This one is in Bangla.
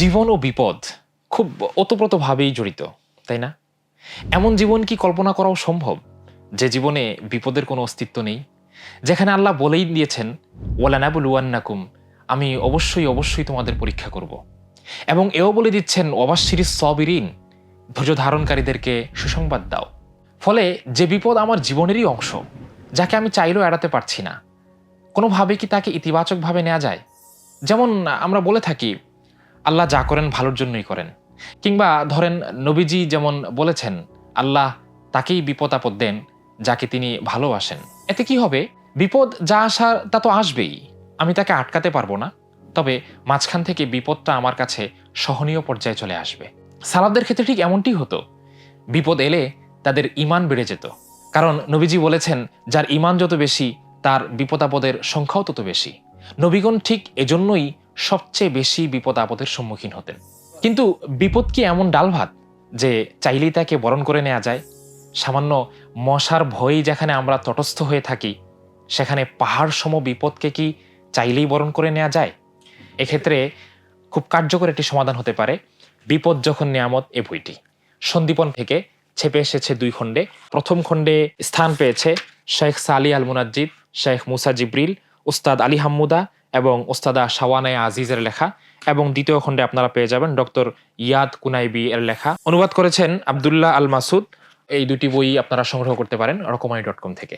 জীবন ও বিপদ খুব ওতপ্রোতভাবেই জড়িত, তাই না? এমন জীবন কি কল্পনা করাও সম্ভব, যে জীবনে বিপদের কোনো অস্তিত্ব নেই? যেখানে আল্লাহ বলেই দিয়েছেন ওয়ালানাবুল ওয়ান্নাকুম আমি অবশ্যই অবশ্যই তোমাদের পরীক্ষা করব। এবং এও বলে দিচ্ছেন অবাশির সবিরিন ধৈর্য ধারণকারীদেরকে সুসংবাদ দাও। ফলে যে বিপদ আমার জীবনেরই অংশ, যাকে আমি চাইলেও এড়াতে পারছি না, কোনোভাবে কি তাকে ইতিবাচকভাবে নেওয়া যায়? যেমন আমরা বলে থাকি আল্লাহ যা করেন ভালোর জন্যই করেন। কিংবা ধরেন নবীজি যেমন বলেছেন, আল্লাহ তাকেই বিপদ আপদ দেন যাকে তিনি ভালোবাসেন। এতে কি হবে? বিপদ যা আসার তা তো আসবেই। আমি তাকে আটকাতে পারব না। তবে মাঝখান থেকে বিপদটা আমার কাছে সহনীয় পর্যায়ে চলে আসবে। সালাবদের ক্ষেত্রে ঠিক এমনটি হতো। বিপদ এলে তাদের ইমান বেড়ে যেত। কারণ নবীজি বলেছেন, যার ইমান যত বেশি, তার বিপদ আপদের সংখ্যাও তত বেশি। নবীগণ ঠিক এজন্যই সবচেয়ে বেশি বিপদ আপদের সম্মুখীন হতেন। কিন্তু বিপদ কি এমন ডাল ভাত যে চাইলেই তাকে বরণ করে নেওয়া যায়? সামান্য মশার ভয়েই যেখানে আমরা তটস্থ হয়ে থাকি, সেখানে পাহাড় সম বিপদকে কি চাইলেই বরণ করে নেওয়া যায়? এক্ষেত্রে খুব কার্যকর একটি সমাধান হতে পারে। বিপদ যখন নিয়ামত এ বইটি সন্দীপন থেকে ছেপে এসেছে দুই খণ্ডে। প্রথম খণ্ডে স্থান পেয়েছে শেখ সালি আল মুনাজ্জিদ শেখ মুসা জিব্রিল, উস্তাদ আলী হাম্মুদা এবং ওস্তাদা শাওয়ানায় আজিজের লেখা এবং দ্বিতীয় খণ্ডে আপনারা পেয়ে যাবেন ডক্টর ইয়াদ কুনাইবি এর লেখা। অনুবাদ করেছেন আবদুল্লাহ আল মাসুদ। এই দুটি বই আপনারা সংগ্রহ করতে পারেন রকমারি ডট কম থেকে।